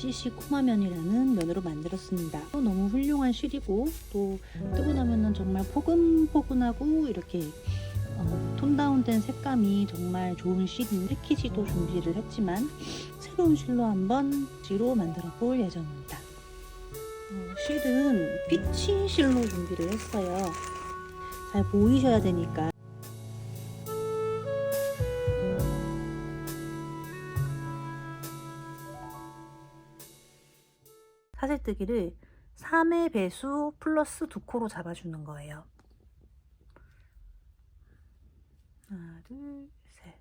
CC 코마면이라는 면으로 만들었습니다. 또 너무 훌륭한 실이고 또 뜨고 나면은 정말 포근포근하고 이렇게 어, 톤 다운된 색감이 정말 좋은 실인 패키지도 준비를 했지만 새로운 실로 한번 지로 만들어 볼 예정입니다. 어, 실은 피치 실로 준비를 했어요. 잘 보이셔야 되니까 사슬뜨기를 3의 배수 플러스 2코로 잡아주는 거예요. 하나, 둘, 셋.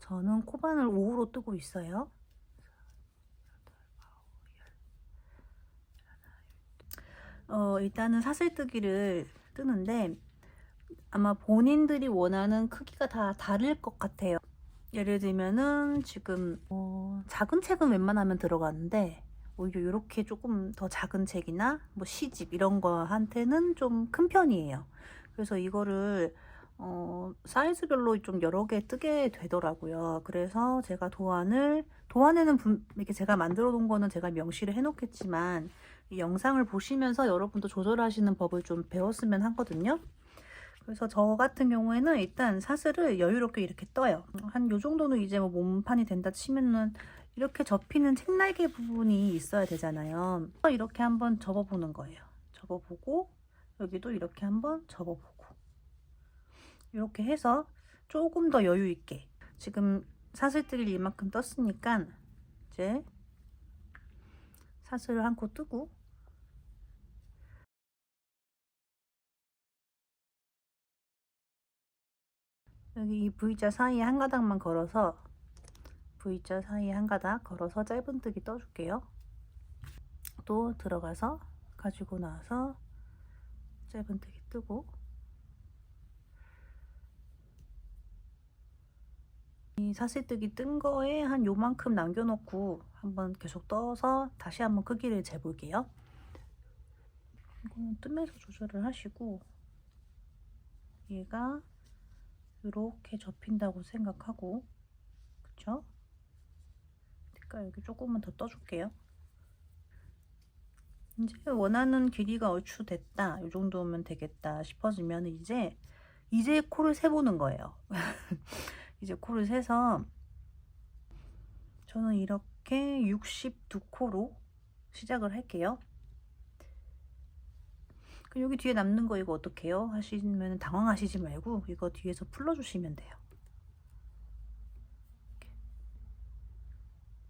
저는 코반을 5로 뜨고 있어요. 어, 일단은 사슬뜨기를 뜨는데 아마 본인들이 원하는 크기가 다 다를 것 같아요. 예를 들면은 지금 어, 작은 책은 웬만하면 들어가는데 오히려 이렇게 조금 더 작은 책이나 뭐 시집 이런 거한테는 좀 큰 편이에요. 그래서 이거를 어, 사이즈별로 좀 여러 개 뜨게 되더라고요. 그래서 제가 도안을 도안에는 분- 이렇게 제가 만들어 놓은 거는 제가 명시를 해 놓겠지만 이 영상을 보시면서 여러분도 조절하시는 법을 좀 배웠으면 하거든요. 그래서 저 같은 경우에는 일단 사슬을 여유롭게 이렇게 떠요. 한 요 정도는 이제 뭐 몸판이 된다 치면은 이렇게 접히는 책날개 부분이 있어야 되잖아요. 이렇게 한번 접어보는 거예요. 접어보고 여기도 이렇게 한번 접어보고 이렇게 해서 조금 더 여유 있게 지금 사슬뜨기를 이만큼 떴으니까 이제 사슬을 한 코 뜨고 여기 이 V자 사이에 한 가닥만 걸어서 V자 사이에 한 가닥 걸어서 짧은뜨기 떠줄게요. 또 들어가서 가지고 나서 짧은뜨기 뜨고 이 사슬뜨기 뜬 거에 한 요만큼 남겨놓고 한번 계속 떠서 다시 한번 크기를 재볼게요. 이거는 뜨면서 조절을 하시고 얘가 이렇게 접힌다고 생각하고 그쵸? 그러니까 여기 조금만 더 떠줄게요. 이제 원하는 길이가 얼추 됐다 이 정도면 되겠다 싶어지면 이제 이제 코를 세보는 거예요. 이제 코를 세서 저는 이렇게 62코로 시작을 할게요. 여기 뒤에 남는 거 이거 어떻게 해요? 하시면 당황하시지 말고 이거 뒤에서 풀어주시면 돼요.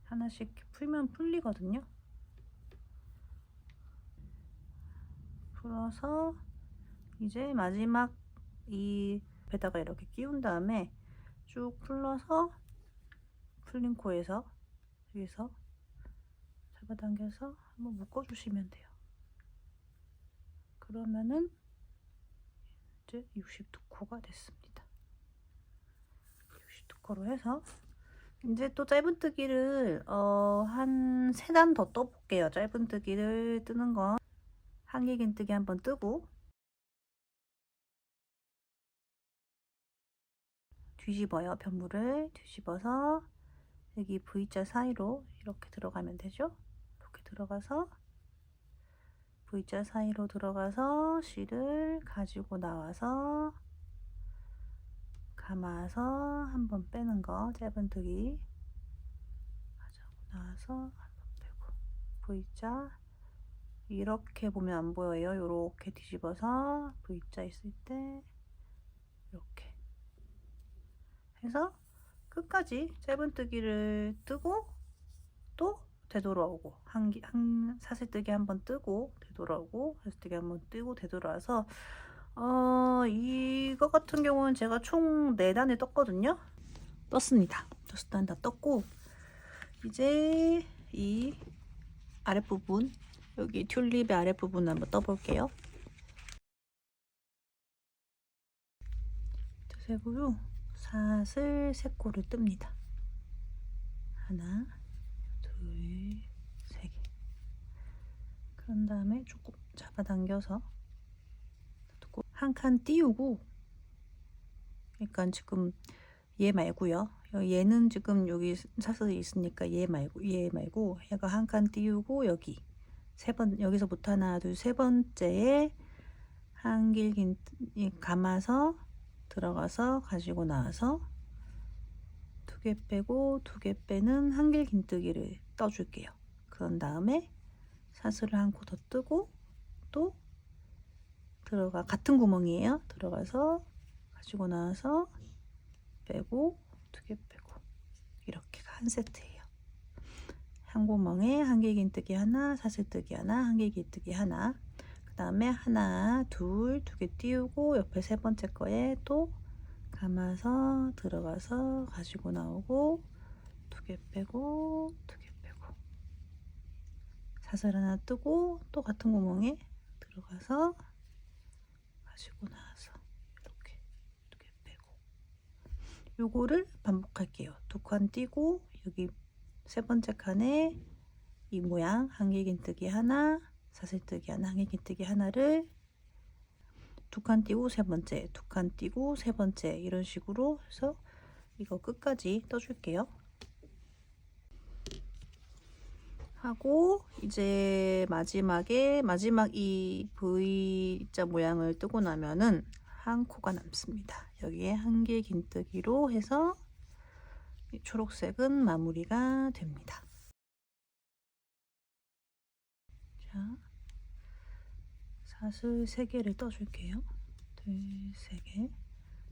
하나씩 풀면 풀리거든요. 풀어서 이제 마지막 이 배다가 이렇게 끼운 다음에 쭉 풀러서 풀린 코에서 여기서 잡아당겨서 한번 묶어주시면 돼요. 그러면은 이제 62코가 됐습니다. 62코로 해서 이제 또 짧은뜨기를 어, 한세단더 떠볼게요. 짧은뜨기를 뜨는 거 한길긴뜨기 한번 뜨고 뒤집어요. 변물을 뒤집어서 여기 V자 사이로 이렇게 들어가면 되죠. 이렇게 들어가서 V자 사이로 들어가서 실을 가지고 나와서 감아서 한번 빼는 거 짧은뜨기 가지고 나와서 한번 빼고. V자 이렇게 보면 안 보여요. 이렇게 뒤집어서 V자 있을 때 이렇게. 해서 끝까지 짧은뜨기를 뜨고 또 되돌아오고 한, 기- 한 사슬뜨기 한번 뜨고 되돌아오고 사슬뜨기 한번 뜨고 되돌아와서 어 이거 같은 경우는 제가 총 4단을 떴거든요? 떴습니다. 6단 다 떴고 이제 이 아랫부분 여기 튤립의 아랫부분 한번 떠볼게요. 뜨세고요. 사슬 세 코를 뜹니다. 하나 둘, 세 개. 그런 다음에 조금 잡아당겨서 한 칸 띄우고, 그러니까 지금 얘 말고요. 얘는 지금 여기 사슬이 있으니까 얘 말고 얘 말고 얘가 한 칸 띄우고 여기 세 번 여기서부터 하나 둘 세 번째에 한길긴 감아서 들어가서 가지고 나와서 두 개 빼고 두 개 빼는 한길 긴뜨기를 떠줄게요. 그런 다음에 사슬을 한 코 더 뜨고 또 들어가 같은 구멍이에요. 들어가서 가지고 나와서 빼고 두 개 빼고 이렇게가 한 세트예요. 한 구멍에 한길긴뜨기 하나, 사슬뜨기 하나, 한길긴뜨기 하나. 그 다음에 하나, 둘, 두 개 띄우고 옆에 세 번째 거에 또 감아서 들어가서 가지고 나오고 두 개 빼고 두 개 사슬 하나 뜨고 또 같은 구멍에 들어가서 가지고 나와서 이렇게 두개 빼고 요거를 반복할게요. 두 칸 띄고 여기 세 번째 칸에 이 모양 한길긴뜨기 하나 사슬뜨기 하나 한길긴뜨기 하나를 두 칸 띄고 세 번째 두 칸 띄고 세 번째 이런 식으로 해서 이거 끝까지 떠줄게요. 하고 이제 마지막에 마지막 이 V자 모양을 뜨고 나면은 한 코가 남습니다. 여기에 한길 긴뜨기로 해서 이 초록색은 마무리가 됩니다. 자, 사슬 3개를 떠줄게요. 둘, 세 개.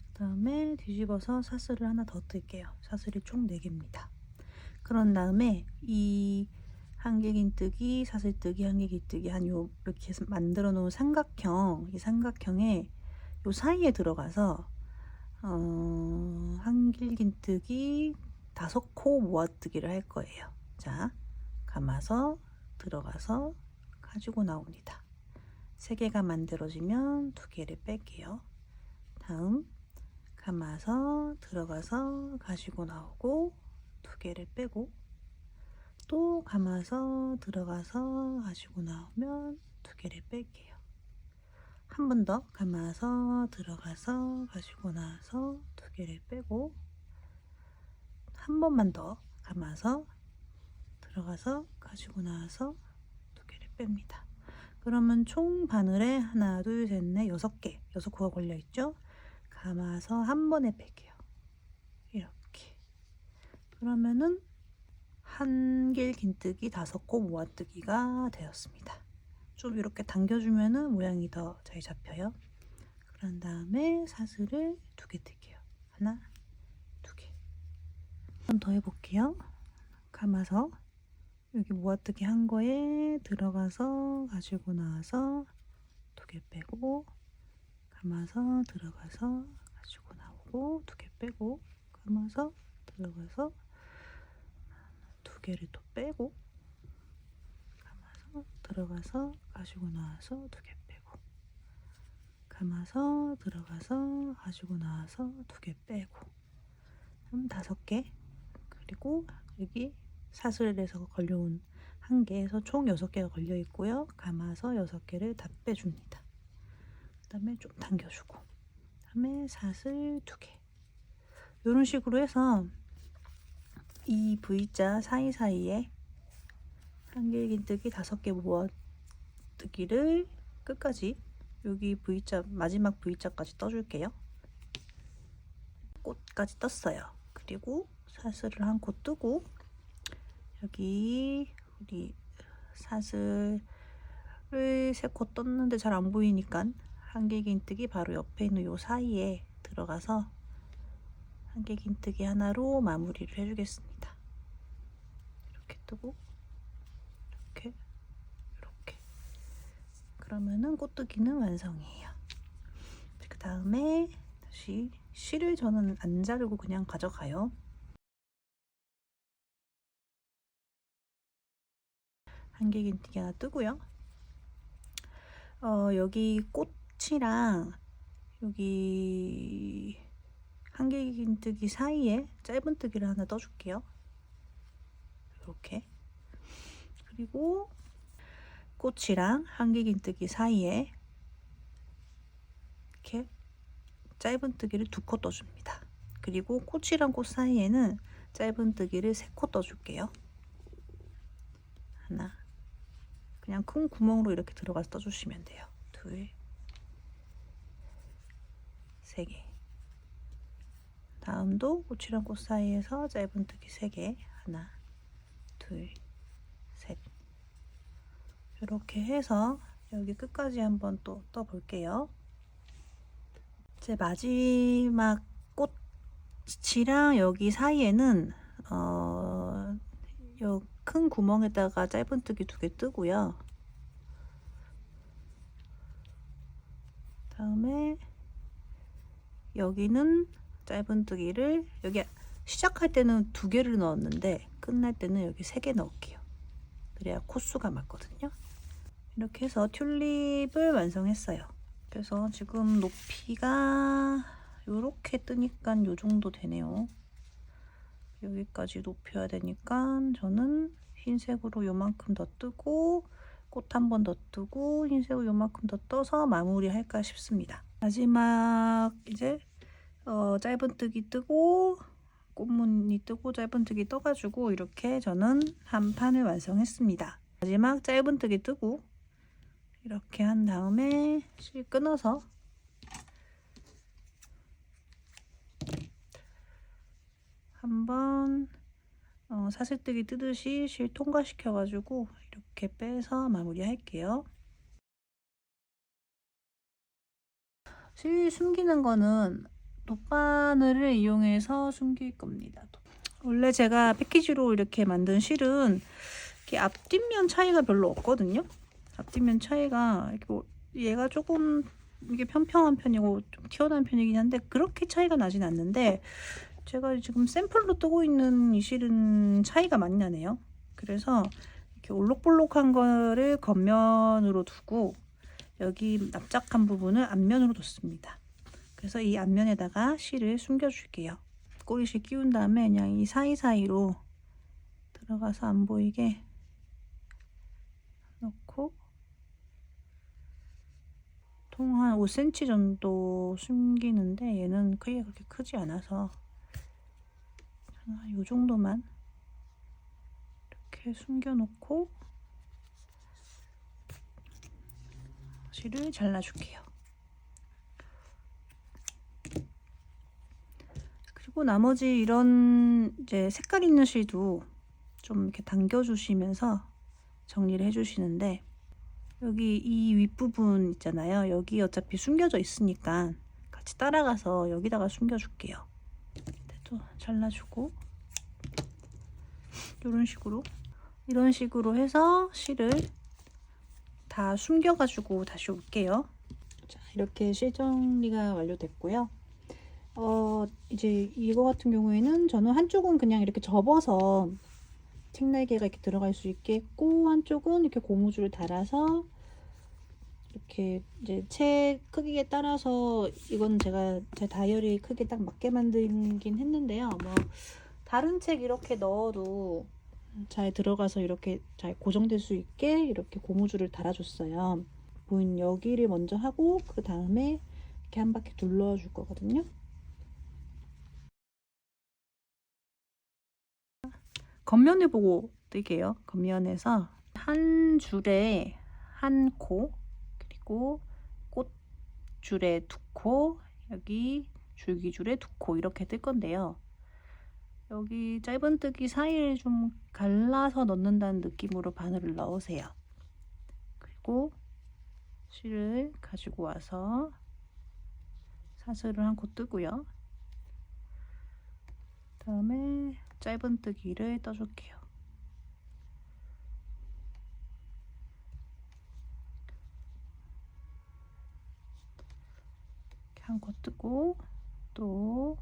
그 다음에 뒤집어서 사슬을 하나 더 뜰게요. 사슬이 총 4개입니다. 그런 다음에 이 한길긴뜨기, 사슬뜨기, 한길긴뜨기 한 요 이렇게 만들어 놓은 삼각형, 이 삼각형에 요 사이에 들어가서 어, 한길긴뜨기 다섯 코 모아뜨기를 할 거예요. 자, 감아서 들어가서 가지고 나옵니다. 세 개가 만들어지면 두 개를 뺄게요. 다음 감아서 들어가서 가지고 나오고 두 개를 빼고 또 감아서 들어가서 가지고 나오면 두 개를 뺄게요. 한 번 더 감아서 들어가서 가지고 나와서 두 개를 빼고 한 번만 더 감아서 들어가서 가지고 나와서 두 개를 뺍니다. 그러면 총 바늘에 하나, 둘, 셋, 넷, 여섯 개, 여섯 코가 걸려 있죠? 감아서 한 번에 뺄게요. 이렇게. 그러면은 한길 긴뜨기 다섯 코 모아뜨기가 되었습니다. 좀 이렇게 당겨주면은 모양이 더 잘 잡혀요. 그런 다음에 사슬을 두 개 뜰게요. 하나, 두 개. 한 번 더 해볼게요. 감아서 여기 모아뜨기 한 거에 들어가서 가지고 나와서 두 개 빼고 감아서 들어가서 가지고 나오고 두 개 빼고 감아서 들어가서 두 개를 또 빼고 감아서 들어가서 가지고 나와서 두 개 빼고 감아서 들어가서 가지고 나와서 두 개 빼고 그럼 다섯 개 그리고 여기 사슬에서 걸려온 한 개에서 총 여섯 개가 걸려 있고요. 감아서 여섯 개를 다 빼줍니다. 그 다음에 좀 당겨주고 그 다음에 사슬 두 개. 이런 식으로 해서 이 V자 사이사이에 한길긴뜨기 다섯 개 모아뜨기를 끝까지 여기 V자 마지막 V자까지 떠줄게요. 꽃까지 떴어요. 그리고 사슬을 한 코 뜨고 여기 우리 사슬을 세 코 떴는데 잘 안 보이니까 한길긴뜨기 바로 옆에 있는 요 사이에 들어가서 한길긴뜨기 하나로 마무리를 해주겠습니다. 이렇게 뜨고 이렇게 이렇게 그러면은 꽃뜨기는 완성이에요. 그 다음에 다시 실을 저는 안 자르고 그냥 가져가요. 한길긴뜨기 하나 뜨고요. 어, 여기 꽃이랑 여기 한길긴뜨기 사이에 짧은뜨기를 하나 떠줄게요. 이렇게 그리고 꽃이랑 한길긴뜨기 사이에 이렇게 짧은뜨기를 두 코 떠줍니다. 그리고 꽃이랑 꽃 사이에는 짧은뜨기를 3코 떠줄게요. 하나. 그냥 큰 구멍으로 이렇게 들어가서 떠주시면 돼요. 둘. 세 개. 다음도 꽃이랑 꽃 사이에서 짧은 뜨기 3개. 하나, 둘, 셋. 이렇게 해서 여기 끝까지 한번 또 떠볼게요. 제 마지막 꽃이랑 여기 사이에는 어, 요큰 구멍에다가 짧은뜨기 두 개 뜨고요. 다음에 여기는 짧은뜨기를 여기 시작할 때는 두 개를 넣었는데 끝날 때는 여기 세 개 넣을게요. 그래야 코수가 맞거든요. 이렇게 해서 튤립을 완성했어요. 그래서 지금 높이가 이렇게 뜨니까 요 정도 되네요. 여기까지 높여야 되니까 저는 흰색으로 요만큼 더 뜨고 꽃 한 번 더 뜨고 흰색으로 요만큼 더 떠서 마무리할까 싶습니다. 마지막 이제 어, 짧은뜨기 뜨고 꽃무늬 뜨고 짧은뜨기 떠가지고 이렇게 저는 한 판을 완성했습니다. 마지막 짧은뜨기 뜨고 이렇게 한 다음에 실 끊어서 한번 어, 사슬뜨기 뜨듯이 실 통과시켜 가지고 이렇게 빼서 마무리 할게요 실 숨기는 거는 돗바늘을 이용해서 숨길 겁니다 원래 제가 패키지로 이렇게 만든 실은 이렇게 앞뒷면 차이가 별로 없거든요 앞뒷면 차이가 이렇게 뭐 얘가 조금 이게 평평한 편이고 좀 튀어나온 편이긴 한데 그렇게 차이가 나진 않는데 제가 지금 샘플로 뜨고 있는 이 실은 차이가 많이 나네요. 그래서 이렇게 올록볼록한 거를 겉면으로 두고 여기 납작한 부분을 앞면으로 뒀습니다. 그래서 이 앞면에다가 실을 숨겨줄게요. 꼬리실 끼운 다음에 그냥 이 사이사이로 들어가서 안 보이게 넣고 통 한 5cm 정도 숨기는데 얘는 크기가 그렇게 크지 않아서 이 정도만 이렇게 숨겨놓고 실을 잘라줄게요. 그리고 나머지 이런 이제 색깔 있는 실도 좀 이렇게 당겨주시면서 정리를 해주시는데 여기 이 윗부분 있잖아요. 여기 어차피 숨겨져 있으니까 같이 따라가서 여기다가 숨겨줄게요. 또 잘라주고 이런 식으로 이런 식으로 해서 실을 다 숨겨가지고 다시 올게요. 자, 이렇게 실 정리가 완료됐고요. 어, 이제 이거 같은 경우에는 저는 한쪽은 그냥 이렇게 접어서 책날개가 이렇게 들어갈 수 있게 했고 한쪽은 이렇게 고무줄을 달아서 이렇게 이제 책 크기에 따라서 이건 제가 제 다이어리 크기 딱 맞게 만들긴 했는데요. 뭐 다른 책 이렇게 넣어도 잘 들어가서 이렇게 잘 고정될 수 있게 이렇게 고무줄을 달아줬어요. 보인 여기를 먼저 하고 그 다음에 이렇게 한 바퀴 둘러줄 거거든요. 겉면을 보고 뜰게요. 겉면에서 한 줄에 한 코, 그리고 꽃줄에 두 코, 여기 줄기줄에 두 코 이렇게 뜰 건데요. 여기 짧은뜨기 사이를 좀 갈라서 넣는다는 느낌으로 바늘을 넣으세요. 그리고 실을 가지고 와서 사슬을 한 코 뜨고요. 다음에 짧은뜨기를 떠줄게요. 한 코 뜨고 또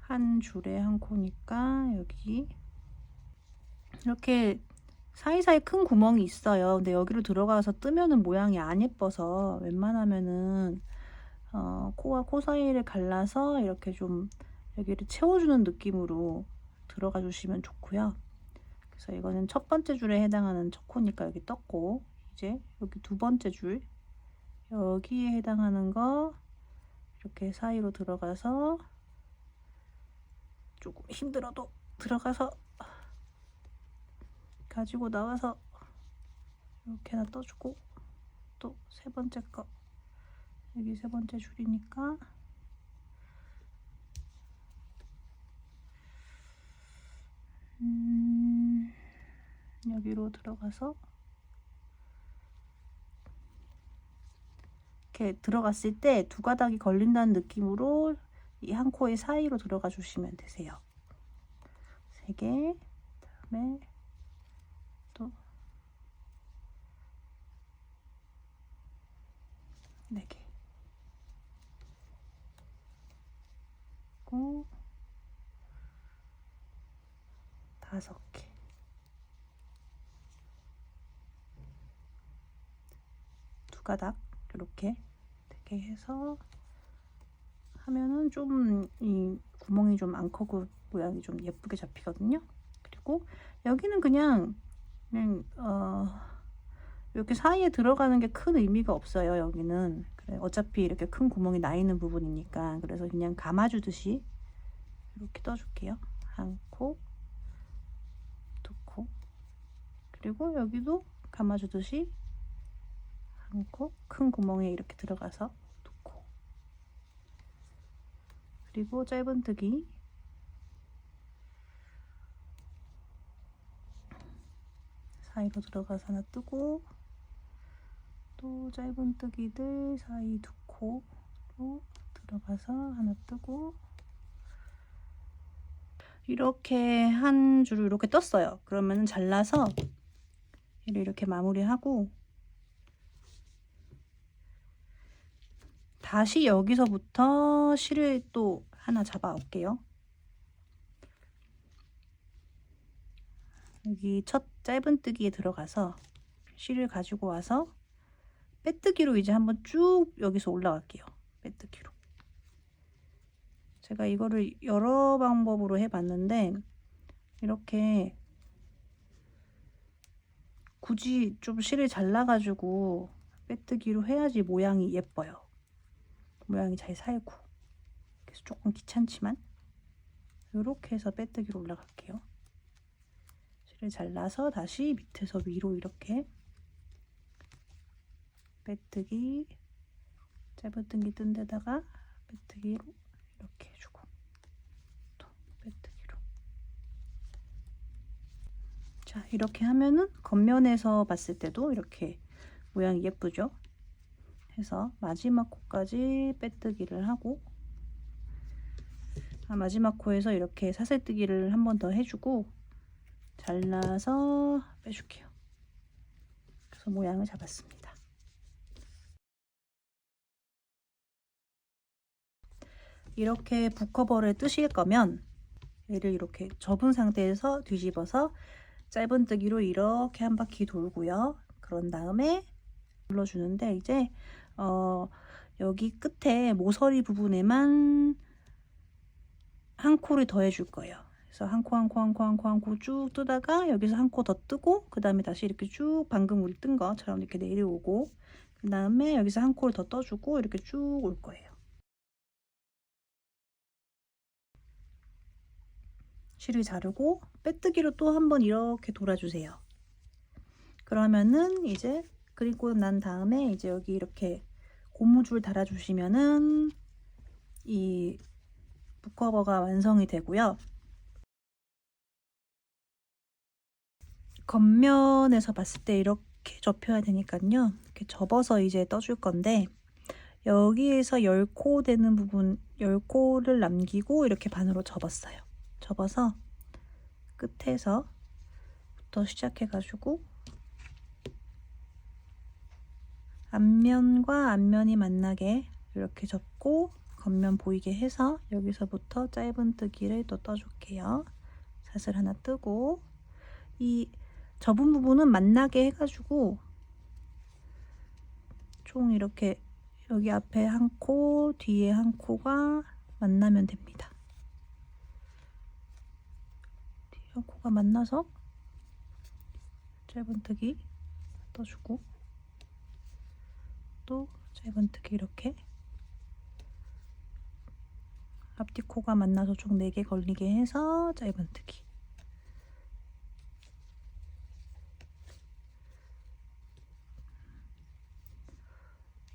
한 줄에 한 코니까 여기 이렇게 사이사이 큰 구멍이 있어요. 근데 여기로 들어가서 뜨면은 모양이 안 예뻐서 웬만하면은 어, 코와 코 사이를 갈라서 이렇게 좀 여기를 채워주는 느낌으로 들어가 주시면 좋고요. 그래서 이거는 첫 번째 줄에 해당하는 첫 코니까 여기 떴고 이제 여기 두 번째 줄 여기에 해당하는 거 이렇게 사이로 들어가서 조금 힘들어도 들어가서 가지고 나와서 이렇게 하나 떠주고 또 세 번째 거 여기 세 번째 줄이니까 음, 여기로 들어가서 이렇게 들어갔을 때 두 가닥이 걸린다는 느낌으로 이 한 코의 사이로 들어가 주시면 되세요. 세 개, 그다음에 또 네 개. 그리고 다섯 개. 두 가닥 이렇게 되게 해서 하면은 좀 이 구멍이 좀 앙커그 모양이 좀 예쁘게 잡히거든요. 그리고 여기는 그냥 그냥 어 이렇게 사이에 들어가는 게 큰 의미가 없어요. 여기는 그래 어차피 이렇게 큰 구멍이 나 있는 부분이니까 그래서 그냥 감아주듯이 이렇게 떠줄게요. 한 코, 두 코, 그리고 여기도 감아주듯이 한 코, 큰 구멍에 이렇게 들어가서 두 코. 그리고 짧은뜨기 사이로 들어가서 하나 뜨고 또 짧은뜨기들 사이 두 코로 들어가서 하나 뜨고 이렇게 한 줄을 이렇게 떴어요. 그러면 잘라서 얘를 이렇게 마무리하고 다시 여기서부터 실을 또 하나 잡아 올게요. 여기 첫 짧은 뜨기에 들어가서 실을 가지고 와서 빼뜨기로 이제 한번 쭉 여기서 올라갈게요. 빼뜨기로. 제가 이거를 여러 방법으로 해봤는데 이렇게 굳이 좀 실을 잘라가지고 빼뜨기로 해야지 모양이 예뻐요. 모양이 잘 살고 그래서 조금 귀찮지만 이렇게 해서 빼뜨기로 올라갈게요. 실을 잘라서 다시 밑에서 위로 이렇게 빼뜨기 짧은뜨기 뜬 데다가 빼뜨기로 이렇게 해주고 또 빼뜨기로 자 이렇게 하면은 겉면에서 봤을 때도 이렇게 모양이 예쁘죠? 해서 마지막 코까지 빼뜨기를 하고 아, 마지막 코에서 이렇게 사슬뜨기를 한 번 더 해주고 잘라서 빼줄게요. 그래서 모양을 잡았습니다. 이렇게 북커버를 뜨실 거면 얘를 이렇게 접은 상태에서 뒤집어서 짧은뜨기로 이렇게 한 바퀴 돌고요. 그런 다음에 눌러주는데 이제 어 여기 끝에 모서리 부분에만 한 코를 더 해줄 거예요. 그래서 한 코 한 코 한 코 한 코 한 코 쭉 뜨다가 여기서 한 코 더 뜨고 그 다음에 다시 이렇게 쭉 방금 우리 뜬 것처럼 이렇게 내려오고 그 다음에 여기서 한 코를 더 떠주고 이렇게 쭉 올 거예요. 실을 자르고 빼뜨기로 또 한 번 이렇게 돌아주세요. 그러면은 이제 그리고 난 다음에 이제 여기 이렇게 고무줄 달아주시면은 이 북커버가 완성이 되고요. 겉면에서 봤을 때 이렇게 접혀야 되니까요. 이렇게 접어서 이제 떠줄 건데 여기에서 10코 되는 부분 10코를 남기고 이렇게 반으로 접었어요. 접어서 끝에서부터 시작해가지고 앞면과 앞면이 만나게 이렇게 접고 겉면 보이게 해서 여기서부터 짧은뜨기를 또 떠줄게요. 사슬 하나 뜨고 이 접은 부분은 만나게 해가지고 총 이렇게 여기 앞에 한 코, 뒤에 한 코가 만나면 됩니다. 뒤에 코가 만나서 짧은뜨기 떠주고 또 짧은뜨기 이렇게 앞뒤 코가 만나서 총 4개 걸리게 해서 짧은뜨기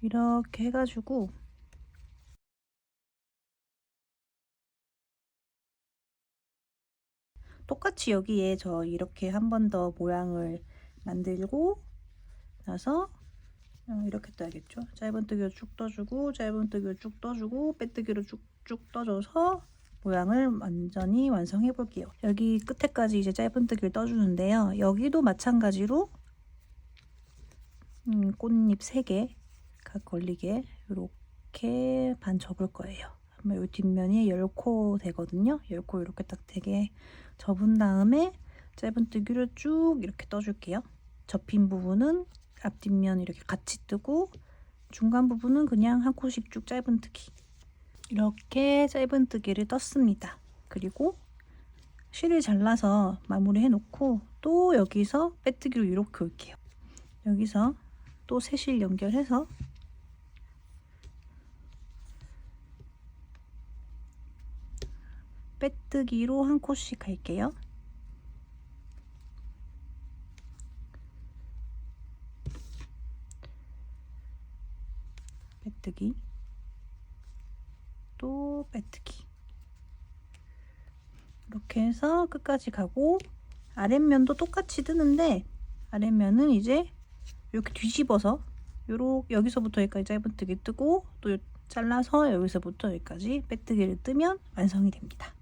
이렇게 해가지고 똑같이 여기에 저 이렇게 한 번 더 모양을 만들고 나서 어, 이렇게 떠야겠죠. 짧은뜨기로 쭉 떠주고 짧은뜨기로 쭉 떠주고 빼뜨기로 쭉쭉 떠줘서 모양을 완전히 완성해 볼게요. 여기 끝에까지 이제 짧은뜨기를 떠주는데요. 여기도 마찬가지로 음, 꽃잎 3개 각 걸리게 이렇게 반 접을 거예요. 그러면 이 뒷면이 10코 되거든요. 10코 이렇게 딱 되게 접은 다음에 짧은뜨기를 쭉 이렇게 떠줄게요. 접힌 부분은 앞뒷면 이렇게 같이 뜨고 중간 부분은 그냥 한 코씩 쭉 짧은뜨기 이렇게 짧은뜨기를 떴습니다. 그리고 실을 잘라서 마무리해 놓고 또 여기서 빼뜨기로 이렇게 올게요. 여기서 또새실 연결해서 빼뜨기로 한 코씩 할게요. 빼뜨기 또 빼뜨기 이렇게 해서 끝까지 가고 아랫면도 똑같이 뜨는데 아랫면은 이제 이렇게 뒤집어서 요렇게 여기서부터 여기까지 짧은뜨기 뜨고 또 잘라서 여기서부터 여기까지 빼뜨기를 뜨면 완성이 됩니다.